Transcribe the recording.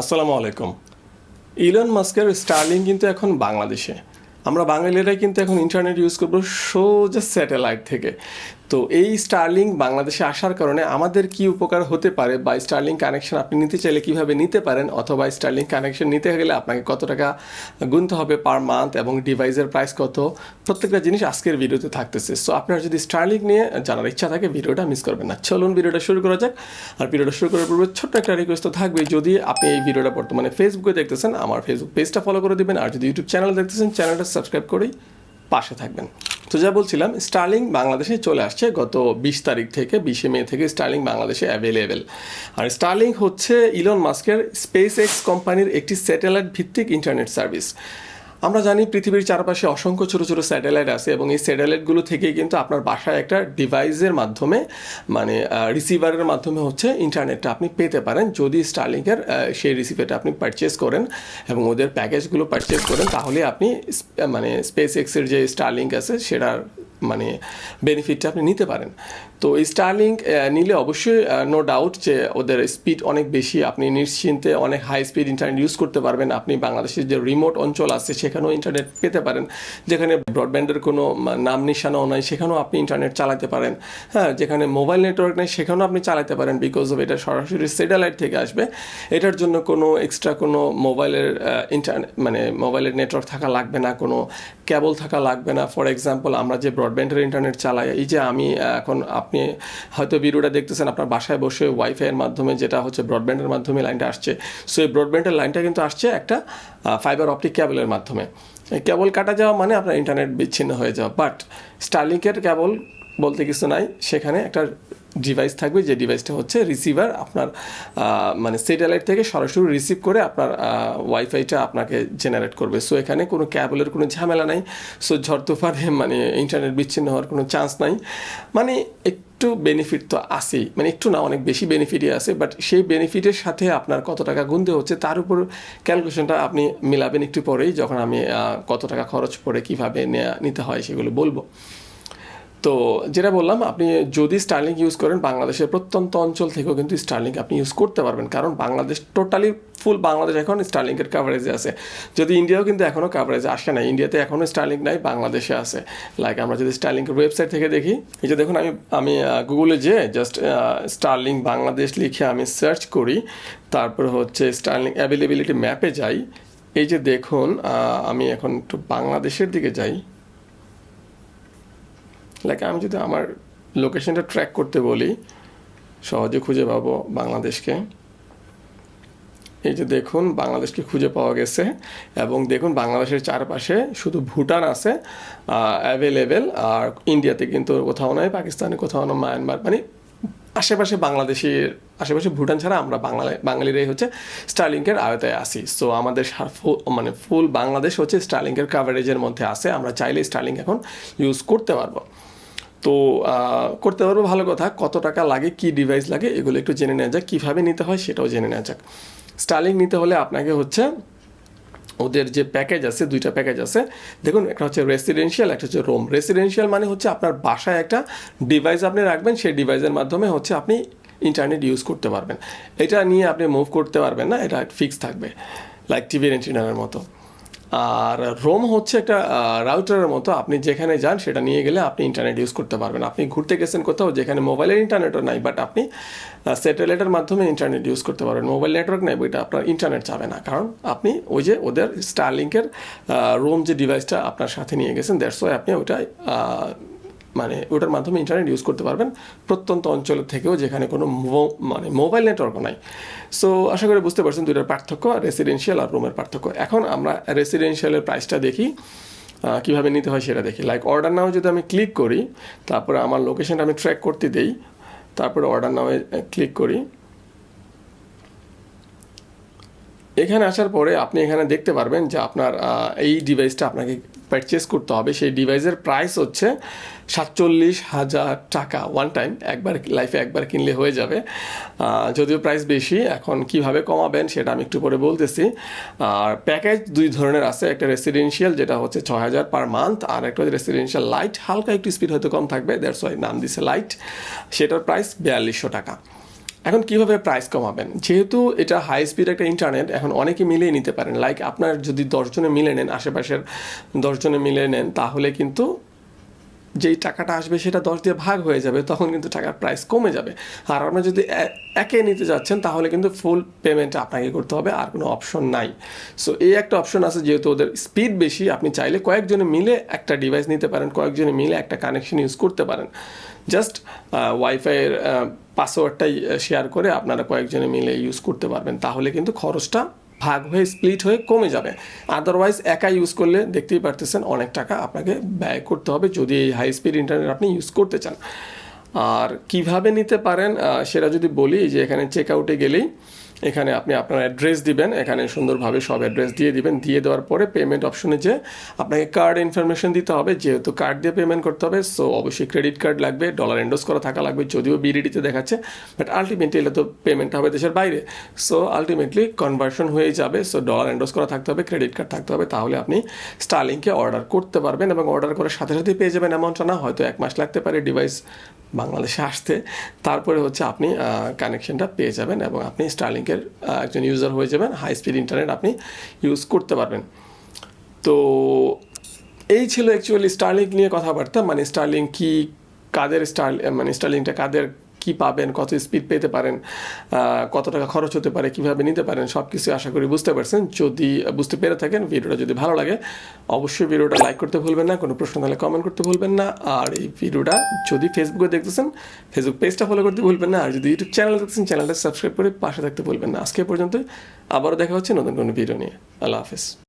আসসালামু আলাইকুম। ইলন মাস্কের স্টার্লিং কিন্তু এখন বাংলাদেশে। আমরা বাঙালিরাই কিন্তু এখন ইন্টারনেট ইউজ করব সোজা স্যাটেলাইট থেকে। তো এই স্টারলিং বাংলাদেশে আসার কারণে আমাদের কি উপকার হতে পারে বা স্টারলিং কানেকশন আপনি নিতে চাইলে কীভাবে নিতে পারেন অথবা স্টারলিং কানেকশন নিতে গেলে আপনাকে কত টাকা গুনতে হবে পার মান্থ এবং ডিভাইসের প্রাইস কত? প্রত্যেকটা জিনিস আজকের ভিডিওতে থাকতেছে। সো আপনার যদি স্টারলিং নিয়ে জানার ইচ্ছা থাকে, ভিডিওটা মিস করবেন না। চলুন ভিডিওটা শুরু করা যাক। আর ভিডিওটা শুরু করার পূর্বে ছোট্ট একটা রিকোয়েস্ট তো থাকবে, যদি আপনি এই ভিডিওটা বর্তমানে ফেসবুকে দেখতেছেন, আমার ফেসবুক পেজটা ফলো করে দিবেন। আর যদি ইউটিউব চ্যানেল দেখতেছেন চ্যানেলটা সাবস্ক্রাইব করেই পাশে থাকবেন। তো যা বলছিলাম স্টার্লিং বাংলাদেশে চলে আসছে গত বিশ তারিখ থেকে, বিশে মে থেকে স্টার্লিং বাংলাদেশে অ্যাভেলেবেল আর স্টার্লিং হচ্ছে ইলন মাস্কের স্পেস এক্স কোম্পানির একটি স্যাটেলাইট ভিত্তিক ইন্টারনেট সার্ভিস আমরা জানি পৃথিবীর চারপাশে অসংখ্য ছোটো ছোটো স্যাটেলাইট আছে এবং এই স্যাটেলাইটগুলো থেকেই কিন্তু আপনার বাসায় একটা ডিভাইসের মাধ্যমে মানে রিসিভারের মাধ্যমে হচ্ছে ইন্টারনেটটা আপনি পেতে পারেন। যদি স্টার্লিংয়ের সেই রিসিভারটা আপনি পারচেস করেন এবং ওদের প্যাকেজগুলো পারচেস করেন, তাহলে আপনি মানে স্পেস এক্সের যে স্টারলিংক আছে, সেটার মানে বেনিফিটটা আপনি নিতে পারেন। তো এই স্টারলিংক নিলে অবশ্যই নো ডাউট যে ওদের স্পিড অনেক বেশি। আপনি নিশ্চিন্তে অনেক হাই স্পিড ইন্টারনেট ইউজ করতে পারবেন। আপনি বাংলাদেশের যে রিমোট অঞ্চল আছে, সেখানেও ইন্টারনেট পেতে পারেন। যেখানে ব্রডব্যান্ডের কোনো নাম নিশানাও নাই, সেখানেও আপনি ইন্টারনেট চালাতে পারেন। হ্যাঁ যেখানে মোবাইল নেটওয়ার্ক নেই, সেখানেও আপনি চালাতে পারেন বিকজ অফ এটা সরাসরি স্যাটেলাইট থেকে আসবে। এটার জন্য কোনো এক্সট্রা কোনো মোবাইলের ইন্টারনেট মানে মোবাইলের নেটওয়ার্ক থাকা লাগবে না, কোনো কেবল থাকা লাগবে না। ফর এক্সাম্পল আমরা যে ব্রডব্যান্ডের ইন্টারনেট চালায়। এই যে আমি এখন আপনি হয়তো ভিডিওটা দেখতেছেন, আপনার বাসায় বসে ওয়াইফাইয়ের মাধ্যমে যেটা হচ্ছে ব্রডব্যান্ডের মাধ্যমে লাইনটা আসছে। সো এই ব্রডব্যান্ডের লাইনটা কিন্তু আসছে একটা ফাইবার অপটিক ক্যাবলের মাধ্যমে। কেবল কাটা যাওয়া মানে আপনার ইন্টারনেট বিচ্ছিন্ন হয়ে যাওয়া। বাট স্টার্লিংকের কেবল বলতে কিছু নাই। সেখানে একটা ডিভাইস থাকবে, যে ডিভাইসটা হচ্ছে রিসিভার আপনার মানে স্যাটেলাইট থেকে সরাসরি রিসিভ করে আপনার ওয়াইফাইটা আপনাকে জেনারেট করবে। সো এখানে কোনো ক্যাবলের কোনো ঝামেলা নাই। সো ঝড় তুফানে মানে ইন্টারনেট বিচ্ছিন্ন হওয়ার কোনো চান্স নাই। মানে একটু বেনিফিট তো আছেই। মানে একটু না, অনেক বেশি বেনিফিটই আছে বাট সেই বেনিফিটের সাথে আপনার কত টাকা গুনতে হচ্ছে, তার উপর ক্যালকুলেশনটা আপনি মিলাবেন একটু পরেই, যখন আমি কত টাকা খরচ পড়ে কীভাবে নিতে হয় সেগুলো বলব। তো যেটা বললাম, আপনি যদি স্টার্লিং ইউজ করেন, বাংলাদেশের প্রত্যন্ত অঞ্চল থেকেও কিন্তু স্টার্লিং আপনি ইউজ করতে পারবেন। কারণ বাংলাদেশ টোটালি ফুল বাংলাদেশ এখন স্টার্লিংয়ের কাভারেজে আছে। যদি ইন্ডিয়াও কিন্তু এখনও কাভারেজে আসে না ইন্ডিয়াতে এখনও স্টার্লিং নাই, বাংলাদেশে আছে। লাইক আমরা যদি স্টার্লিংয়ের ওয়েবসাইট থেকে দেখি, এই যে দেখুন আমি আমি গুগলে যে জাস্ট স্টার্লিং বাংলাদেশ লিখে আমি সার্চ করি, তারপর হচ্ছে স্টার্লিং অ্যাভেলেবিলিটি ম্যাপে যাই। এই যে দেখুন আমি এখন একটু বাংলাদেশের দিকে যাই। লাইক আমি যদি আমার লোকেশনটা ট্র্যাক করতে বলি, সহজে খুঁজে পাবো বাংলাদেশকে। এই যে দেখুন, বাংলাদেশকে খুঁজে পাওয়া গেছে এবং দেখুন, বাংলাদেশের চারপাশে শুধু ভুটান আছে অ্যাভেলেবেল আর ইন্ডিয়াতে কিন্তু কোথাও নয়, পাকিস্তানে কোথাও না মায়ানমার মানে আশেপাশে বাংলাদেশের, আশেপাশে ভুটান ছাড়া আমরা বাঙালি বাঙালিরাই হচ্ছে স্টার্লিংকের আয়তায় আসি সো আমাদের মানে ফুল বাংলাদেশ হচ্ছে স্টার্লিংকের কাভারেজের মধ্যে আছে। আমরা চাইলে স্টার্লিং এখন ইউজ করতে পারব। তো করতে পারব, ভালো কথা। কত টাকা লাগে, কি ডিভাইস লাগে, এগুলো একটু জেনে নেওয়া যাক, কীভাবে নিতে হয় সেটাও জেনে নেওয়া যাক। স্টার্লিং নিতে হলে আপনাকে হচ্ছে ওদের যে প্যাকেজ আছে, দুইটা প্যাকেজ আছে, দেখুন, একটা হচ্ছে রেসিডেন্সিয়াল একটা হচ্ছে রোম রেসিডেন্সিয়াল মানে হচ্ছে আপনার বাসায় একটা ডিভাইস আপনি রাখবেন, সেই ডিভাইসের মাধ্যমে হচ্ছে আপনি ইন্টারনেট ইউজ করতে পারবেন। এটা নিয়ে আপনি মুভ করতে পারবেন না, এটা ফিক্স থাকবে লাইক টিভি রেন্টিনারের মতো। আর রোম হচ্ছে একটা রাউটারের মতো। আপনি যেখানে যান সেটা নিয়ে গেলে আপনি ইন্টারনেট ইউজ করতে পারবেন। আপনি ঘুরতে গেছেন কোথাও যেখানে মোবাইলের ইন্টারনেটও নাই বাট আপনি স্যাটেলাইটের মাধ্যমে ইন্টারনেট ইউজ করতে পারবেন। মোবাইল নেটওয়ার্ক নেই ওইটা আপনার ইন্টারনেট যাবে না। কারণ আপনি ওই যে ওদের স্টারলিংকের রোম যে ডিভাইসটা আপনার সাথে নিয়ে গেছেন ওয়াই আপনি ওইটা আহ, মানে ওটার মাধ্যমে ইন্টারনেট ইউজ করতে পারবেন প্রত্যন্ত অঞ্চল থেকেও যেখানে কোনো মানে মোবাইল নেটওয়ার্কও নাই। সো আশা করি বুঝতে পারছেন দুইটার পার্থক্য রেসিডেন্সিয়াল আর রুমের পার্থক্য। এখন আমরা রেসিডেন্সিয়ালের প্রাইসটা দেখি কীভাবে নিতে হয় সেটা দেখি। লাইক অর্ডার নাও যদি আমি ক্লিক করি, তারপরে আমার লোকেশনটা আমি ট্র্যাক করতে দেই, তারপরে অর্ডার নামে ক্লিক করি। এখানে আসার পরে আপনি এখানে দেখতে পারবেন যে আপনার এই ডিভাইসটা আপনাকে পারচেস করতে হবে। সেই ডিভাইসের প্রাইস হচ্ছে সাতচল্লিশ হাজার টাকা ওয়ান টাইম একবার লাইফে একবার কিনলে হয়ে যাবে। যদিও প্রাইস বেশি, এখন কীভাবে কমাবেন সেটা আমি একটু পরে বলতেছি। আর প্যাকেজ দুই ধরনের আছে, একটা রেসিডেন্সিয়াল যেটা হচ্ছে ছয় হাজার পার মান্থ আর একটা হচ্ছে রেসিডেন্সিয়াল লাইট হালকা একটু স্পিড হয়তো কম থাকবে দ্যাটস ওয়াই নাম দিছে লাইট সেটার প্রাইস বিয়াল্লিশশো টাকা। এখন কীভাবে প্রাইস কমাবেন? যেহেতু এটা হাই স্পিড একটা ইন্টারনেট এখন অনেকে মিলিয়ে নিতে পারেন। লাইক আপনার যদি দশজনে মিলে নেন, আশেপাশের দশজনে মিলে নেন, তাহলে কিন্তু যেই টাকাটা আসবে সেটা দশ দিয়ে ভাগ হয়ে যাবে, তখন কিন্তু টাকার প্রাইস কমে যাবে। আর আপনার যদি একে নিতে যাচ্ছেন, তাহলে কিন্তু ফুল পেমেন্ট আপনাকে করতে হবে, আর কোনো অপশন নাই। সো এই একটা অপশন আছে, যেহেতু ওদের স্পিড বেশি, আপনি চাইলে কয়েকজনে মিলে একটা ডিভাইস নিতে পারেন, কয়েকজনে মিলে একটা কানেকশন ইউজ করতে পারেন। জাস্ট ওয়াইফাইয়ের পাসওয়ার্ডটাই শেয়ার করে আপনারা কয়েকজনে মিলে ইউজ করতে পারবেন। তাহলে কিন্তু খরচটা ভাগ হয়ে স্প্লিট হয়ে কমে যাবে। আদারওয়াইজ একা ইউজ করলে দেখতেই পারতেছেন অনেক টাকা আপনাকে ব্যয় করতে হবে যদি এই হাই স্পিড ইন্টারনেট আপনি ইউজ করতে চান। আর কীভাবে নিতে পারেন সেটা যদি বলি যে এখানে চেক আউটে গেলেই এখানে আপনি আপনার অ্যাড্রেস দিবেন, এখানে সুন্দরভাবে সব অ্যাড্রেস দিয়ে দিবেন। দিয়ে দেওয়ার পরে পেমেন্ট অপশনে যে আপনাকে কার্ড ইনফরমেশন দিতে হবে, যেহেতু কার্ড দিয়ে পেমেন্ট করতে হবে সো অবশ্যই ক্রেডিট কার্ড লাগবে ডলার এন্ডোস করা থাকা লাগবে, যদিও বিডিডিতে দেখাচ্ছে বাট আলটিমেটলি এটা তো পেমেন্ট হবে দেশের বাইরে। সো আলটিমেটলি কনভার্সন হয়ে যাবে সো ডলার এন্ডোজ করা থাকতে হবে ক্রেডিট কার্ড থাকতে হবে, তাহলে আপনি স্টারলিংকে অর্ডার করতে পারবেন এবং অর্ডার করার সাথে সাথে পেয়ে যাবেন অ্যামাউন্টটা না, হয়তো এক মাস লাগতে পারে ডিভাইস বাংলাদেশে আসতে, তারপরে হচ্ছে আপনি কানেকশনটা পেয়ে যাবেন এবং আপনি স্টারলিংকের একজন ইউজার হয়ে যাবেন। হাই স্পিড ইন্টারনেট আপনি ইউজ করতে পারবেন। তো এই ছিল অ্যাকচুয়ালি স্টারলিংক নিয়ে কথাবার্তা মানে স্টারলিং কী, কাদের স্টার মানে স্টারলিংটা কাদের কি পাবেন, কত স্পিড পেতে পারেন কত টাকা খরচ হতে পারে, কীভাবে নিতে পারেন সব কিছু আশা করি বুঝতে পারছেন। যদি বুঝতে পেরে থাকেন, ভিডিওটা যদি ভালো লাগে, অবশ্যই ভিডিওটা লাইক করতে ভুলবেন না, কোনো প্রশ্ন তাহলে কমেন্ট করতে ভুলবেন না। আর এই ভিডিওটা যদি ফেসবুকে দেখতেছেন ফেসবুক পেজটা ফলো করতে ভুলবেন না, আর যদি ইউটিউব চ্যানেল দেখতেছেন চ্যানেলটা সাবস্ক্রাইব করে পাশে থাকতে ভুলবেন না। আজকে পর্যন্ত আবারও দেখা হচ্ছে নতুন কোনো ভিডিও নিয়ে। আল্লাহ হাফেজ।